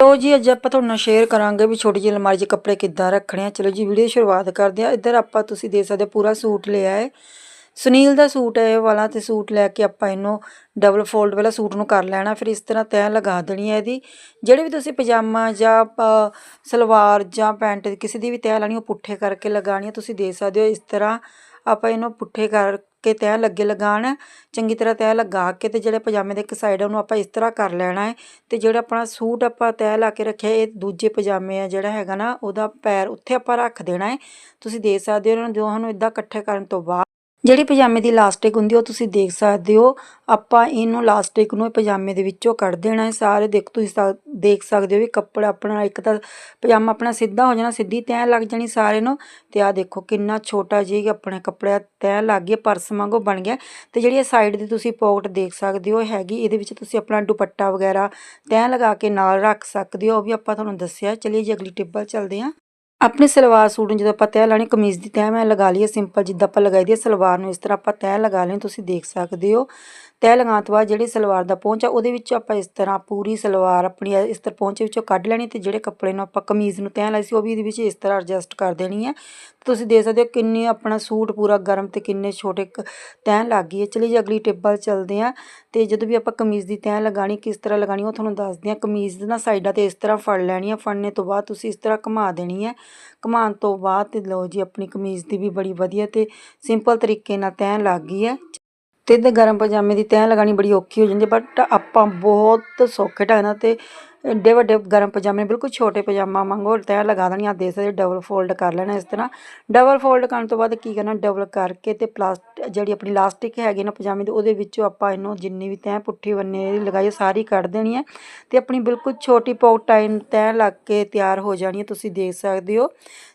ਲੋ ਜੀ, ਅੱਜ ਆਪਾਂ ਤੁਹਾਨੂੰ ਸ਼ੇਅਰ ਕਰਾਂਗੇ ਵੀ ਛੋਟੀ ਜਿਹੀ ਅਲਮਾਰੀ 'ਚ ਕੱਪੜੇ ਕਿੱਦਾਂ ਰੱਖਣੇ ਆ। ਚਲੋ ਜੀ, ਵੀਡੀਓ ਸ਼ੁਰੂਆਤ ਕਰਦੇ ਆ ਇੱਧਰ ਆਪਾਂ ਤੁਸੀਂ ਦੇਖ ਸਕਦੇ ਹੋ, ਪੂਰਾ ਸੂਟ ਲਿਆ ਹੈ। ਸੁਨੀਲ ਦਾ ਸੂਟ ਹੈ ਇਹ ਵਾਲਾ ਤੇ ਸੂਟ ਲੈ ਕੇ ਆਪਾਂ ਇਹਨੂੰ ਡਬਲ ਫੋਲਡ ਵਾਲਾ ਸੂਟ ਨੂੰ ਕਰ ਲੈਣਾ। ਫਿਰ ਇਸ ਤਰ੍ਹਾਂ ਤੈਅ ਲਗਾ ਦੇਣੀ ਹੈ ਇਹਦੀ। ਜਿਹੜੇ ਵੀ ਤੁਸੀਂ ਪਜਾਮਾ ਜਾਂ ਸਲਵਾਰ ਜਾਂ ਪੈਂਟ ਕਿਸੇ ਦੀ ਵੀ ਤੈਅ ਲਾਣੀ, ਉਹ ਪੁੱਠੇ ਕਰਕੇ ਲਗਾਣੀ ਹੈ। ਤੁਸੀਂ ਦੇਖ ਸਕਦੇ ਹੋ, ਇਸ ਤਰ੍ਹਾਂ ਆਪਾਂ ਇਹਨੂੰ ਪੁੱਠੇ ਕਰ ਕਰਕੇ ਤੈਅ ਲੱਗੇ ਲਗਾਉਣ ਚੰਗੀ ਤਰ੍ਹਾਂ ਤੈਅ ਲਗਾ ਕੇ ਤੇ ਜਿਹੜੇ ਪਜਾਮੇ ਦੇ ਇੱਕ ਸਾਈਡ ਉਹਨੂੰ ਆਪਾਂ ਇਸ ਤਰ੍ਹਾਂ ਕਰ ਲੈਣਾ ਹੈ ਤੇ ਜਿਹੜਾ ਆਪਣਾ ਸੂਟ ਆਪਾਂ ਤੈਅ ਲਾ ਕੇ ਰੱਖਿਆ, ਇਹ ਦੂਜੇ ਪਜਾਮੇ ਆ ਜਿਹੜਾ ਹੈਗਾ ਨਾ, ਉਹਦਾ ਪੈਰ ਉੱਥੇ ਆਪਾਂ ਰੱਖ ਦੇਣਾ ਹੈ। ਤੁਸੀਂ ਦੇਖ ਸਕਦੇ ਹੋ ਇਹਨਾਂ ਦੋਹਾਂ ਨੂੰ ਇਦਾਂ ਇਕੱਠੇ ਕਰਨ ਤੋਂ ਬਾਅਦ ਜਿਹੜੀ ਪਜਾਮੇ ਦੀ ਲਾਸਟਿਕ ਹੁੰਦੀ ਉਹ ਤੁਸੀਂ ਦੇਖ ਸਕਦੇ ਹੋ। ਆਪਾਂ ਇਹਨੂੰ ਲਾਸਟਿਕ ਨੂੰ ਪਜਾਮੇ ਦੇ ਵਿੱਚੋਂ ਕੱਢ ਦੇਣਾ ਹੈ। ਸਾਰੇ ਦੇਖ, ਤੁਸੀਂ ਸਾ- ਦੇਖ ਸਕਦੇ ਹੋ ਵੀ ਕੱਪੜਾ ਆਪਣਾ, ਇੱਕ ਤਾਂ ਪਜਾਮਾ ਆਪਣਾ ਸਿੱਧਾ ਹੋ ਜਾਣਾ, ਸਿੱਧੀ ਤੈਅ ਲੱਗ ਜਾਣੀ ਸਾਰੇ ਨੂੰ। ਤੇ ਆਹ ਦੇਖੋ ਕਿੰਨਾ ਛੋਟਾ ਜਿਹਾ ਆਪਣੇ ਕੱਪੜਾ ਤੈਅ ਲੱਗ ਗਿਆ, ਪਰਸ ਵਾਂਗੂ ਬਣ ਗਿਆ। ਤੇ ਜਿਹੜੀ ਇਹ ਸਾਈਡ ਦੀ ਤੁਸੀਂ ਪੋਕਟ ਦੇਖ ਸਕਦੇ ਹੋ ਹੈਗੀ, ਇਹਦੇ ਵਿੱਚ ਤੁਸੀਂ ਆਪਣਾ ਦੁਪੱਟਾ ਵਗੈਰਾ ਤੈਅ ਲਗਾ ਕੇ ਨਾਲ ਰੱਖ ਸਕਦੇ ਹੋ। ਉਹ ਵੀ ਆਪਾਂ ਤੁਹਾਨੂੰ ਦੱਸਿਆ। ਚਲਿਏ ਜੀ, ਅਗਲੀ ਟਿੱਪ ਚੱਲਦੇ ਹਾਂ। ਆਪਣੇ ਸਲਵਾਰ ਸੂਟ ਨੂੰ ਜਦੋਂ ਆਪਾਂ ਤੈਅ ਲਾਣੀ ਕਮੀਜ਼ ਦੀ ਤਹਿ ਮੈਂ ਲਗਾ ਲਈ ਹੈ ਸਿੰਪਲ ਜਿੱਦਾਂ ਆਪਾਂ ਲਗਾਈ ਦੀ ਹੈ, ਸਲਵਾਰ ਨੂੰ ਇਸ ਤਰ੍ਹਾਂ ਆਪਾਂ ਤੈਅ ਲਗਾ ਲੈਣੀ ਤੁਸੀਂ ਦੇਖ ਸਕਦੇ ਹੋ। ਤੈਅ ਲਗਾਉਣ ਤੋਂ ਬਾਅਦ ਜਿਹੜੀ ਸਲਵਾਰ ਦਾ ਪਹੁੰਚ ਆ, ਉਹਦੇ ਵਿੱਚੋਂ ਆਪਾਂ ਇਸ ਤਰ੍ਹਾਂ ਪੂਰੀ ਸਲਵਾਰ ਆਪਣੀ ਇਸ ਤਰ੍ਹਾਂ ਪਹੁੰਚ ਵਿੱਚੋਂ ਕੱਢ ਲੈਣੀ ਤੇ ਜਿਹੜੇ ਕੱਪੜੇ ਨੂੰ ਆਪਾਂ ਕਮੀਜ਼ ਨੂੰ ਤੈਅ ਲਾਈ ਸੀ, ਉਹ ਵੀ ਇਹਦੇ ਵਿੱਚ ਇਸ ਤਰ੍ਹਾਂ ਐਡਜਸਟ ਕਰ ਦੇਣੀ ਹੈ। ਤੁਸੀਂ ਦੇਖ ਸਕਦੇ ਹੋ ਕਿੰਨੇ ਆਪਣਾ ਸੂਟ ਪੂਰਾ ਗਰਮ ਤੇ ਕਿੰਨੇ ਛੋਟੇ ਕ- ਤੈਅ ਲੱਗ ਗਈ ਹੈ। ਚਲੀ ਜੀ, ਅਗਲੀ ਟਿੱਪ ਵੱਲ ਚੱਲਦੇ ਹਾਂ ਤੇ ਜਦੋਂ ਵੀ ਆਪਾਂ ਕਮੀਜ਼ ਦੀ ਤਹਿ ਲਗਾਣੀ ਕਿਸ ਤਰ੍ਹਾਂ ਲਗਾਣੀ ਉਹ ਤੁਹਾਨੂੰ ਦੱਸਦੇ ਹਾਂ। ਕਮੀਜ਼ ਨਾ ਸਾਈਡਾਂ ਤੇ ਇਸ ਤਰ੍ਹਾਂ ਫੜ ਲੈਣੀ ਹੈ, ਫੜਨੇ ਤੋਂ ਬਾਅਦ ਤੁਸੀਂ ਇਸ ਤਰ੍ਹਾਂ ਘੁਮਾ ਦੇਣੀ ਹੈ। ਘੁਮਾਉਣ ਤੋਂ ਬਾਅਦ ਤੇ ਲਓ ਜੀ, ਆਪਣੀ ਕਮੀਜ਼ ਦੀ ਵੀ ਬੜੀ ਵਧੀਆ ਤੇ ਸਿੰਪਲ ਤਰੀਕੇ ਨਾਲ ਤੈਅ ਲੱਗ ਗਈ ਹੈ। ਤੇ ਇਹਦੇ ਗਰਮ ਪਜਾਮੇ ਦੀ ਤੈਅ ਲਗਾਣੀ ਬੜੀ ਔਖੀ ਹੋ ਜਾਂਦੀ ਹੈ ਬਟ ਆਪਾਂ ਬਹੁਤ ਸੌਖੇ ਢੰਗ ਨਾਲ ਤੇ ਏਡੇ ਵੱਡੇ ਗਰਮ ਪਜਾਮੇ ਬਿਲਕੁਲ ਛੋਟੇ ਪਜਾਮਾ ਵਾਂਗੂ ਤੈਅ ਲਗਾ ਦੇਣੀ ਆ ਦੇ ਸਕਦੇ ਡਬਲ ਫੋਲਡ ਕਰ ਲੈਣਾ ਇਸ ਤਰ੍ਹਾਂ। ਡਬਲ ਫੋਲਡ ਕਰਨ ਤੋਂ ਬਾਅਦ ਕੀ ਕਰਨਾ ਡਬਲ ਕਰਕੇ ਤੇ ਪਲਾਸਟ ਜਿਹੜੀ ਆਪਣੀ ਲਾਸਟਿਕ ਹੈਗੀ ਨਾ ਪਜਾਮੇ ਦੀ ਉਹਦੇ ਵਿੱਚੋਂ ਆਪਾਂ ਇਹਨੂੰ ਜਿੰਨੀ ਵੀ ਤੈਅ ਪੁੱਠੀ ਬੰਨੇ ਲਗਾਈ ਹੈ, ਸਾਰੀ ਕੱਢ ਦੇਣੀ ਹੈ ਤੇ ਆਪਣੀ ਬਿਲਕੁਲ ਛੋਟੀ ਪੌਕ ਟਾਈਮ ਤੈਅ ਲੱਗ ਕੇ ਤਿਆਰ ਹੋ ਜਾਣੀ ਹੈ ਤੁਸੀਂ ਦੇਖ ਸਕਦੇ ਹੋ।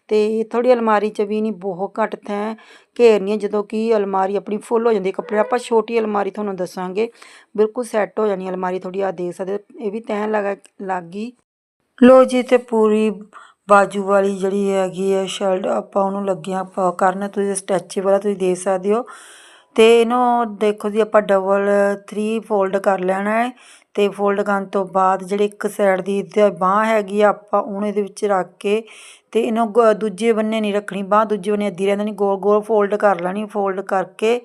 ਤੇ ਥੋੜੀ ਅਲਮਾਰੀ 'ਚ ਵੀ ਨਹੀਂ ਬਹੁਤ ਘੱਟ ਤੈਅ ਘੇਰਨੀ ਹੈ ਜਦੋਂ ਕਿ ਅਲਮਾਰੀ ਆਪਣੀ ਫੁੱਲ ਹੋ ਜਾਂਦੀ ਹੈ ਕੱਪੜੇ ਆਪਾਂ ਛੋਟੀ ਅਲਮਾਰੀ ਤੁਹਾਨੂੰ ਦੱਸਾਂਗੇ। ਬਿਲਕੁਲ ਸੈੱਟ ਹੋ ਜਾਣੀ ਅਲਮਾਰੀ ਥੋੜੀ ਆ ਦੇਖ ਸਕਦੇ ਹੋ, ਇਹ ਵੀ ਤੈਅ ਲਗਾ ਲੱਗ ਗਈ। ਲੋ ਜੀ, ਤੇ ਪੂਰੀ ਬਾਜੂ ਵਾਲੀ ਜਿਹੜੀ ਹੈਗੀ ਹੈ ਸ਼ਰਟ ਆਪਾਂ ਉਹਨੂੰ ਲੱਗਿਆ ਆਪਾਂ ਕਰਨ। ਤੁਸੀਂ ਸਟੈਚੇਬਲ ਆ, ਤੁਸੀਂ ਦੇਖ ਸਕਦੇ ਹੋ। ਤੇ ਇਹਨੂੰ ਦੇਖੋ ਜੀ, ਆਪਾਂ ਡਬਲ 3 ਫੋਲਡ ਕਰ ਲੈਣਾ ਹੈ। ਤੇ ਫੋਲਡ ਕਰਨ ਤੋਂ ਬਾਅਦ ਜਿਹੜੀ ਇੱਕ ਸਾਈਡ ਦੀ ਬਾਹ ਹੈਗੀ ਆ, ਆਪਾਂ ਉਹਨੂੰ ਇਹਦੇ ਵਿੱਚ ਰੱਖ ਕੇ ਤੇ ਇਹਨੂੰ ਗ- ਦੂਜੇ ਬੰਨੇ ਨਹੀਂ ਰੱਖਣੀ, ਬਾਹ ਦੂਜੇ ਬੰਨੇ ਅੱਧੀ ਰਹਿੰਦੀ ਨਹੀਂ ਗੋਲ ਗੋਲ ਫੋਲਡ ਕਰ ਲੈਣੀ। ਫੋਲਡ ਕਰਕੇ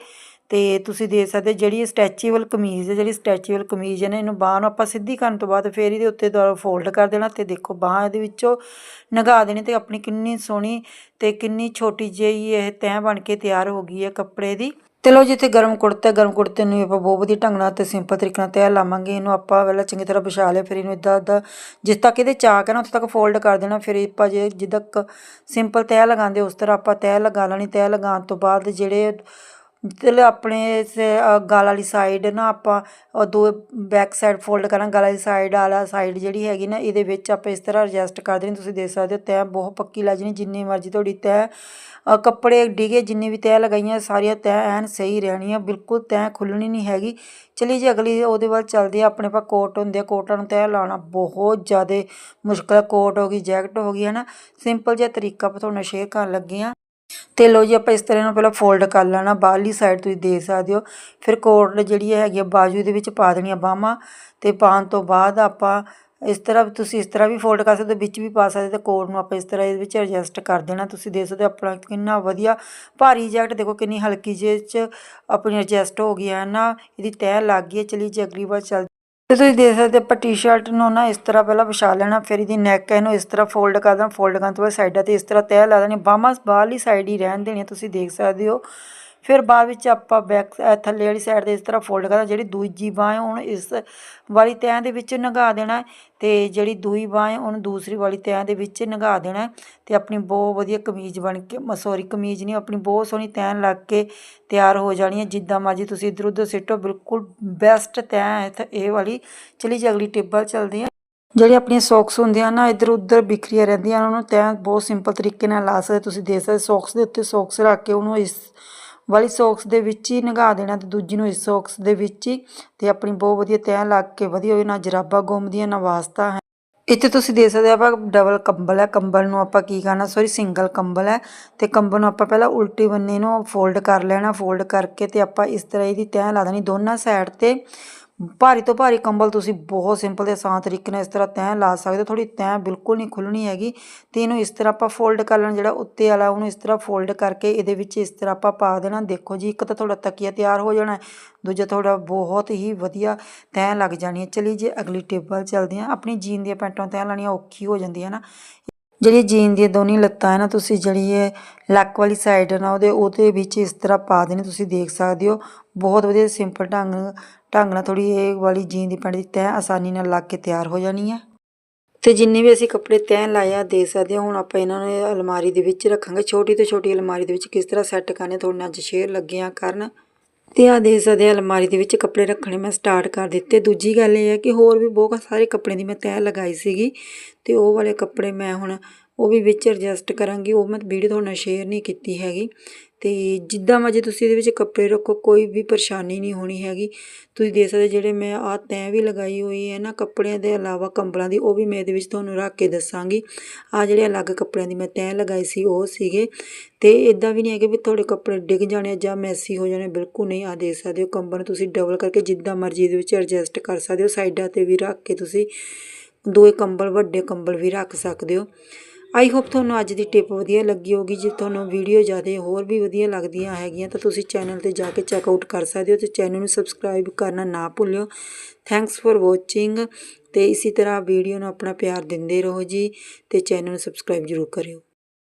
ਤੇ ਤੁਸੀਂ ਦੇਖ ਸਕਦੇ ਹੋ ਜਿਹੜੀ ਸਟੈਚੇਬਲ ਕਮੀਜ਼ ਹੈ, ਜਿਹੜੀ ਸਟੈਚੇਬਲ ਕਮੀਜ਼ ਹੈ ਨਾ, ਇਹਨੂੰ ਬਾਹ ਨੂੰ ਆਪਾਂ ਸਿੱਧੀ ਕਰਨ ਤੋਂ ਬਾਅਦ ਫੇਰ ਇਹਦੇ ਉੱਤੇ ਦੁਆਰਾ ਫੋਲਡ ਕਰ ਦੇਣਾ ਤੇ ਦੇਖੋ ਬਾਹ ਇਹਦੇ ਵਿੱਚੋਂ ਨਗਾ ਦੇਣੀ ਤੇ ਆਪਣੀ ਕਿੰਨੀ ਸੋਹਣੀ ਤੇ ਕਿੰਨੀ ਛੋਟੀ ਜਿਹੀ ਇਹ ਤੈਅ ਬਣ ਕੇ ਤਿਆਰ ਹੋ ਗਈ ਹੈ ਕੱਪੜੇ ਦੀ। ਤੇ ਲੋ ਜਿੱਥੇ ਗਰਮ ਕੁੜਤਾ, ਗਰਮ ਕੁੜਤੇ ਨੂੰ ਵੀ ਆਪਾਂ ਬਹੁਤ ਵਧੀਆ ਢੰਗ ਨਾਲ ਤੇ ਸਿੰਪਲ ਤਰੀਕੇ ਨਾਲ ਤੈਅ ਲਾਵਾਂਗੇ। ਇਹਨੂੰ ਆਪਾਂ ਪਹਿਲਾਂ ਚੰਗੀ ਤਰ੍ਹਾਂ ਵਿਛਾ ਲਿਆ, ਫਿਰ ਇਹਨੂੰ ਇਦਾਂ ਇਦਾਂ ਜਿਸ ਤੱਕ ਇਹਦੇ ਚਾਕ ਹੈ ਨਾ, ਉੱਥੇ ਤੱਕ ਫੋਲਡ ਕਰ ਦੇਣਾ, ਫਿਰ ਆਪਾਂ ਜੇ ਜਿੱਦਾਂ ਸਿੰਪਲ ਤੈਅ ਲਗਾਉਂਦੇ ਉਸ ਤਰ੍ਹਾਂ ਆਪਾਂ ਤੈਅ ਲਗਾ ਲੈਣੀ। ਤੈਅ ਲਗਾਉਣ ਤੋਂ ਬਾਅਦ ਜਿਹੜੇ ਜਿਹੜੇ ਆਪਣੇ ਸ- ਗਲ ਵਾਲੀ ਸਾਈਡ ਨਾ ਆਪਾਂ, ਉਹ ਦੋ ਬੈਕ ਸਾਈਡ ਫੋਲਡ ਕਰਾਂ, ਗਲ ਵਾਲੀ ਸਾਈਡ ਵਾਲਾ ਸਾਈਡ ਜਿਹੜੀ ਹੈਗੀ ਨਾ, ਇਹਦੇ ਵਿੱਚ ਆਪਾਂ ਇਸ ਤਰ੍ਹਾਂ ਐਡਜਸਟ ਕਰ ਦੇਣੀ, ਤੁਸੀਂ ਦੇਖ ਸਕਦੇ ਹੋ, ਤੈਅ ਬਹੁਤ ਪੱਕੀ ਲੱਗ ਜਾਣੀ, ਜਿੰਨੀ ਮਰਜ਼ੀ ਤੁਹਾਡੀ ਤੈਅ ਕੱਪੜੇ ਡਿਗੇ, ਜਿੰਨੀ ਵੀ ਤੈਅ ਲਗਾਈਆਂ, ਸਾਰੀਆਂ ਤੈਅ ਐਨ ਸਹੀ ਰਹਿਣੀਆਂ, ਬਿਲਕੁਲ ਤੈਅ ਖੁੱਲਣੀ ਨਹੀਂ ਹੈਗੀ। ਚਲੀ ਜੀ, ਅਗਲੀ, ਉਹਦੇ ਵੱਲ ਚੱਲਦੇ ਆ ਆਪਣੇ ਪਾ ਕੋਟ ਹੁੰਦੇ ਆ, ਕੋਟਾਂ ਨੂੰ ਤੈਅ ਲਾਉਣਾ ਬਹੁਤ ਜ਼ਿਆਦਾ ਮੁਸ਼ਕਲ ਹੈ ਕੋਟ ਹੋ ਗਈ, ਜੈਕਟ ਹੋ ਗਈ ਹੈ ਨਾ ਸਿੰਪਲ ਜਿਹਾ ਤਰੀਕਾ ਆਪਾਂ ਤੁਹਾਨੂੰ ਸ਼ੇਅਰ ਕਰਨ ਲੱਗੇ ਆ ਤੇ ਲਓ ਜੀ ਆਪਾਂ ਇਸ ਤਰ੍ਹਾਂ ਨੂੰ ਪਹਿਲਾਂ ਫੋਲਡ ਕਰ ਲੈਣਾ, ਬਾਹਰਲੀ ਸਾਈਡ ਤੁਸੀਂ ਦੇਖ ਸਕਦੇ ਹੋ। ਫਿਰ ਕੋਟ ਜਿਹੜੀ ਹੈਗੀ ਆ, ਬਾਜੂ ਦੇ ਵਿੱਚ ਪਾ ਦੇਣੀਆਂ ਬਾਹਾਂ ਤੇ ਪਾਉਣ ਤੋਂ ਬਾਅਦ ਆਪਾਂ ਇਸ ਤਰ੍ਹਾਂ ਵੀ ਤੁਸੀਂ ਇਸ ਤਰ੍ਹਾਂ ਵੀ ਫੋਲਡ ਕਰ ਸਕਦੇ ਹੋ, ਵਿੱਚ ਵੀ ਪਾ ਸਕਦੇ ਤੇ ਕੋਟ ਨੂੰ ਆਪਾਂ ਇਸ ਤਰ੍ਹਾਂ ਇਹਦੇ ਵਿੱਚ ਐਡਜਸਟ ਕਰ ਦੇਣਾ। ਤੁਸੀਂ ਦੇਖ ਸਕਦੇ ਹੋ ਆਪਣਾ ਕਿੰਨਾ ਵਧੀਆ ਭਾਰੀ ਜੈਕਟ, ਦੇਖੋ ਕਿੰਨੀ ਹਲਕੀ ਜਿਹੇ ਚ ਆਪਣੀ ਐਡਜਸਟ ਹੋ ਗਈ ਹੈ ਨਾ, ਇਹਦੀ ਤੈਅ ਲੱਗ ਗਈ ਹੈ। ਚਲੀ ਜੇ, ਅਗਲੀ ਵਾਰ ਚੱਲ ਤੇ ਤੁਸੀਂ ਦੇਖ ਸਕਦੇ ਹੋ ਆਪਾਂ ਟੀ-ਸ਼ਰਟ ਨੂੰ ਨਾ ਇਸ ਤਰ੍ਹਾਂ ਪਹਿਲਾਂ ਵਿਛਾ ਲੈਣਾ, ਫਿਰ ਇਹਦੀ ਨੈਕ ਇਹਨੂੰ ਇਸ ਤਰ੍ਹਾਂ ਫੋਲਡ ਕਰ ਦੇਣਾ ਫੋਲਡ ਕਰਨ ਤੋਂ ਬਾਅਦ ਸਾਈਡਾਂ ਤੇ ਇਸ ਤਰ੍ਹਾਂ ਤੈਅ ਲਾ ਦੇਣੀ, ਬਾਹਾਂ ਬਾਹਰਲੀ ਸਾਈਡ ਹੀ ਰਹਿਣ ਦੇਣੀ ਤੁਸੀਂ ਦੇਖ ਸਕਦੇ ਹੋ। ਫਿਰ ਬਾਅਦ ਵਿੱਚ ਆਪਾਂ ਬੈਕ ਥੱਲੇ ਵਾਲੀ ਸਾਈਡ ਤੇ ਇਸ ਤਰ੍ਹਾਂ ਫੋਲਡ ਕਰਨਾ, ਜਿਹੜੀ ਦੂਜੀ ਬਾਹ ਹੈ, ਉਹਨੂੰ ਇਸ ਵਾਲੀ ਤੈਅ ਦੇ ਵਿੱਚ ਨਗਾ ਦੇਣਾ ਹੈ ਤੇ ਜਿਹੜੀ ਦੂਈ ਬਾਹ ਹੈ, ਉਹਨੂੰ ਦੂਸਰੀ ਵਾਲੀ ਤੈਅ ਦੇ ਵਿੱਚ ਨਗਾ ਦੇਣਾ ਹੈ ਤੇ ਆਪਣੀ ਬਹੁਤ ਵਧੀਆ ਕਮੀਜ਼ ਬਣ ਕੇ ਸੌਰੀ ਕਮੀਜ਼ ਨਹੀਂ, ਆਪਣੀ ਬਹੁਤ ਸੋਹਣੀ ਤੈਅ ਲੱਗ ਕੇ ਤਿਆਰ ਹੋ ਜਾਣੀ ਹੈ, ਜਿੱਦਾਂ ਮਰਜ਼ੀ ਤੁਸੀਂ ਇੱਧਰ ਉੱਧਰ ਸਿੱਟੋ, ਬਿਲਕੁਲ ਬੈਸਟ ਤੈਅ ਹੈ ਤੇ ਇਹ ਵਾਲੀ। ਚਲੀ ਜੀ, ਅਗਲੀ ਟਿੱਪ ਵੱਲ ਚੱਲਦੇ ਜਿਹੜੀ ਆਪਣੀਆਂ ਸੌਕਸ ਹੁੰਦੀਆਂ ਨਾ, ਇੱਧਰ ਉੱਧਰ ਬਿਖਰੀਆਂ ਰਹਿੰਦੀਆਂ ਉਹਨਾਂ ਨੂੰ ਤੈਅ ਬਹੁਤ ਸਿੰਪਲ ਤਰੀਕੇ ਨਾਲ ਲਾ ਸਕਦੇ ਤੁਸੀਂ ਦੇਖ ਸਕਦੇ ਸੌਕਸ ਦੇ ਉੱਤੇ ਸੌਕਸ ਰੱਖ ਕੇ ਉਹਨੂੰ ਇਸ ਵਾਲੀ ਸੌਕਸ ਦੇ ਵਿੱਚ ਹੀ ਨਗਾ ਦੇਣਾ ਤੇ ਦੂਜੀ ਨੂੰ ਇਸ ਸੌਕਸ ਦੇ ਵਿੱਚ ਹੀ ਤੇ ਆਪਣੀ ਬਹੁਤ ਵਧੀਆ ਤੈਅ ਲੱਗ ਕੇ ਵਧੀਆ ਹੋਈ ਨਾ ਜਰਾਬਾ ਗੁੰਮਦੀਆਂ, ਨਾ ਵਾਸਤਾ ਹੈ। ਇੱਥੇ ਤੁਸੀਂ ਦੇਖ ਸਕਦੇ ਹੋ ਆਪਾਂ ਡਬਲ ਕੰਬਲ ਹੈ, ਕੰਬਲ ਨੂੰ ਆਪਾਂ ਕੀ ਕਰਨਾ ਸੌਰੀ ਸਿੰਗਲ ਕੰਬਲ ਹੈ ਤੇ ਕੰਬਲ ਨੂੰ ਆਪਾਂ ਪਹਿਲਾਂ ਉਲਟੀ ਬੰਨੇ ਨੂੰ ਫੋਲਡ ਕਰ ਲੈਣਾ ਫੋਲਡ ਕਰਕੇ ਤੇ ਆਪਾਂ ਇਸ ਤਰ੍ਹਾਂ ਇਹਦੀ ਤੈਅ ਲਾ ਦੇਣੀ ਦੋਨਾਂ ਸਾਈਡ ਤੇ। ਭਾਰੀ ਤੋਂ ਭਾਰੀ ਕੰਬਲ ਤੁਸੀਂ ਬਹੁਤ ਸਿੰਪਲ ਤੇ ਆਸਾਨ ਤਰੀਕੇ ਨਾਲ ਇਸ ਤਰ੍ਹਾਂ ਤੈਅ ਲਾ ਸਕਦੇ ਹੋ। ਥੋੜੀ ਤੈਅ ਬਿਲਕੁਲ ਨਹੀਂ ਖੁੱਲਣੀ ਹੈਗੀ ਤੇ ਇਹਨੂੰ ਇਸ ਤਰ੍ਹਾਂ ਆਪਾਂ ਫੋਲਡ ਕਰ ਲੈਣਾ, ਜਿਹੜਾ ਉੱਤੇ ਵਾਲਾ ਉਹਨੂੰ ਇਸ ਤਰ੍ਹਾਂ ਫੋਲਡ ਕਰਕੇ ਇਹਦੇ ਵਿੱਚ ਇਸ ਤਰ੍ਹਾਂ ਆਪਾਂ ਪਾ ਦੇਣਾ। ਦੇਖੋ ਜੀ, ਇੱਕ ਤਾਂ ਤੁਹਾਡਾ ਤਕੀਆ ਤਿਆਰ ਹੋ ਜਾਣਾ, ਦੂਜਾ ਤੁਹਾਡਾ ਬਹੁਤ ਹੀ ਵਧੀਆ ਤੈਅ ਲੱਗ ਜਾਣੀ ਹੈ। ਚਲੀ ਜੇ, ਅਗਲੀ ਟੇਬਲ ਚੱਲਦੇ ਹਾਂ। ਆਪਣੀ ਜੀਨ ਦੀਆਂ ਪੈਂਟਾਂ ਤੈਅ ਲਾਣੀਆਂ ਔਖੀ ਹੋ ਜਾਂਦੀ ਹੈ ਨਾ। ਜਿਹੜੀ ਜੀਨ ਦੀਆਂ ਦੋਨੀ ਲੱਤਾਂ ਹੈ ਨਾ, ਤੁਸੀਂ ਜਿਹੜੀ ਇਹ ਲੱਕ ਵਾਲੀ ਸਾਈਡ ਨਾ ਉਹਦੇ ਉਹਦੇ ਵਿੱਚ ਇਸ ਤਰ੍ਹਾਂ ਪਾ ਦੇਣੀ, ਤੁਸੀਂ ਦੇਖ ਸਕਦੇ ਹੋ। ਬਹੁਤ ਵਧੀਆ ਸਿੰਪਲ ਢੰਗ ਢੰਗ ਨਾਲ ਥੋੜੀ ਇਹ ਵਾਲੀ ਜੀਨ ਦੀ ਪੈਂਟ ਦੀ ਤੈਅ ਆਸਾਨੀ ਨਾਲ ਲੱਗ ਕੇ ਤਿਆਰ ਹੋ ਜਾਣੀ ਹੈ ਤੇ ਜਿੰਨੇ ਵੀ ਅਸੀਂ ਕੱਪੜੇ ਤੈਅ ਲਾਏ ਆ ਦੇਖ ਸਕਦੇ ਹਾਂ ਹੁਣ ਆਪਾਂ ਇਹਨਾਂ ਨੂੰ ਅਲਮਾਰੀ ਦੇ ਵਿੱਚ ਰੱਖਾਂਗੇ। ਛੋਟੀ ਤੋਂ ਛੋਟੀ ਅਲਮਾਰੀ ਦੇ ਵਿੱਚ ਕਿਸ ਤਰ੍ਹਾਂ ਸੈੱਟ ਕਰਨੇ ਤੁਹਾਡੇ ਨਾਲ ਅੱਜ ਸ਼ੇਅਰ ਲੱਗੇ ਕਰਨ। ਤੇ ਆ ਦੇਖ ਸਕਦੇ ਆ, ਅਲਮਾਰੀ ਦੇ ਵਿੱਚ ਕੱਪੜੇ ਰੱਖਣੇ ਮੈਂ ਸਟਾਰਟ ਕਰ ਦਿੱਤੇ। ਦੂਜੀ ਗੱਲ ਇਹ ਹੈ ਕਿ ਹੋਰ ਵੀ ਬਹੁਤ ਸਾਰੇ ਕੱਪੜੇ ਦੀ ਮੈਂ ਤੈਅ ਲਗਾਈ ਸੀਗੀ ਤੇ ਉਹ ਵਾਲੇ ਕੱਪੜੇ ਮੈਂ ਹੁਣ ਉਹ ਵੀ ਵਿੱਚ ਐਡਜਸਟ ਕਰਾਂਗੀ। ਉਹ ਮੈਂ ਵੀਡੀਓ ਤੁਹਾਡੇ ਨਾਲ ਸ਼ੇਅਰ ਨਹੀਂ ਕੀਤੀ ਹੈਗੀ। ਤੇ ਜਿੱਦਾਂ ਮਰਜ਼ੀ ਤੁਸੀਂ ਇਹਦੇ ਵਿੱਚ ਕੱਪੜੇ ਰੱਖੋ, ਕੋਈ ਵੀ ਪਰੇਸ਼ਾਨੀ ਨਹੀਂ ਹੋਣੀ ਹੈਗੀ। ਤੁਸੀਂ ਦੇਖ ਸਕਦੇ ਜਿਹੜੇ ਮੈਂ ਆਹ ਤੈਅ ਵੀ ਲਗਾਈ ਹੋਈ ਹੈ ਨਾ ਕੱਪੜਿਆਂ ਦੇ ਇਲਾਵਾ ਕੰਬਲਾਂ ਦੀ, ਉਹ ਵੀ ਮੈਂ ਇਹਦੇ ਵਿੱਚ ਤੁਹਾਨੂੰ ਰੱਖ ਕੇ ਦੱਸਾਂਗੀ। ਆ ਜਿਹੜੇ ਅਲੱਗ ਕੱਪੜਿਆਂ ਦੀ ਮੈਂ ਤੈਅ ਲਗਾਈ ਸੀ, ਉਹ ਸੀਗੇ। ਤੇ ਇਦਾਂ ਵੀ ਨਹੀਂ ਹੈਗੇ ਵੀ ਤੁਹਾਡੇ ਕੱਪੜੇ ਡਿੱਗ ਜਾਣੇ ਜਾਂ ਮੈਸੀ ਹੋ ਜਾਣੇ, ਬਿਲਕੁਲ ਨਹੀਂ ਆ ਦੇਖ ਸਕਦੇ ਹੋ ਕੰਬਲ ਤੁਸੀਂ ਡਬਲ ਕਰਕੇ ਜਿੱਦਾਂ ਮਰਜ਼ੀ ਇਹਦੇ ਵਿੱਚ ਐਡਜਸਟ ਕਰ ਸਕਦੇ ਹੋ। ਸਾਈਡਾਂ ਤੇ ਵੀ ਰੱਖ ਕੇ ਤੁਸੀਂ ਦੋਏ ਕੰਬਲ ਵੱਡੇ ਕੰਬਲ ਵੀ ਰੱਖ ਸਕਦੇ ਹੋ। ਆਈ ਹੋਪ ਤੁਹਾਨੂੰ ਅੱਜ ਦੀ ਟਿਪ ਵਧੀਆ ਲੱਗੀ ਹੋਗੀ ਜੇ ਤੁਹਾਨੂੰ ਵੀਡੀਓ ਜ਼ਿਆਦਾ ਹੋਰ ਵੀ ਵਧੀਆ ਲੱਗਦੀਆਂ ਹੈਗੀਆਂ, ਤਾਂ ਤੁਸੀਂ ਚੈਨਲ ਤੇ ਜਾ ਕੇ ਚੈੱਕ ਆਊਟ ਕਰ ਸਕਦੇ ਹੋ ਤੇ ਚੈਨਲ ਨੂੰ ਸਬਸਕ੍ਰਾਈਬ ਕਰਨਾ ਨਾ ਭੁੱਲਿਓ। ਥੈਂਕਸ ਫॉर ਵਾਚਿੰਗ ਤੇ ਇਸੇ ਤਰ੍ਹਾਂ ਵੀਡੀਓ ਨੂੰ ਆਪਣਾ ਪਿਆਰ ਦਿੰਦੇ ਰਹੋ ਜੀ ਤੇ ਚੈਨਲ ਨੂੰ ਸਬਸਕ੍ਰਾਈਬ ਜ਼ਰੂਰ ਕਰਿਓ।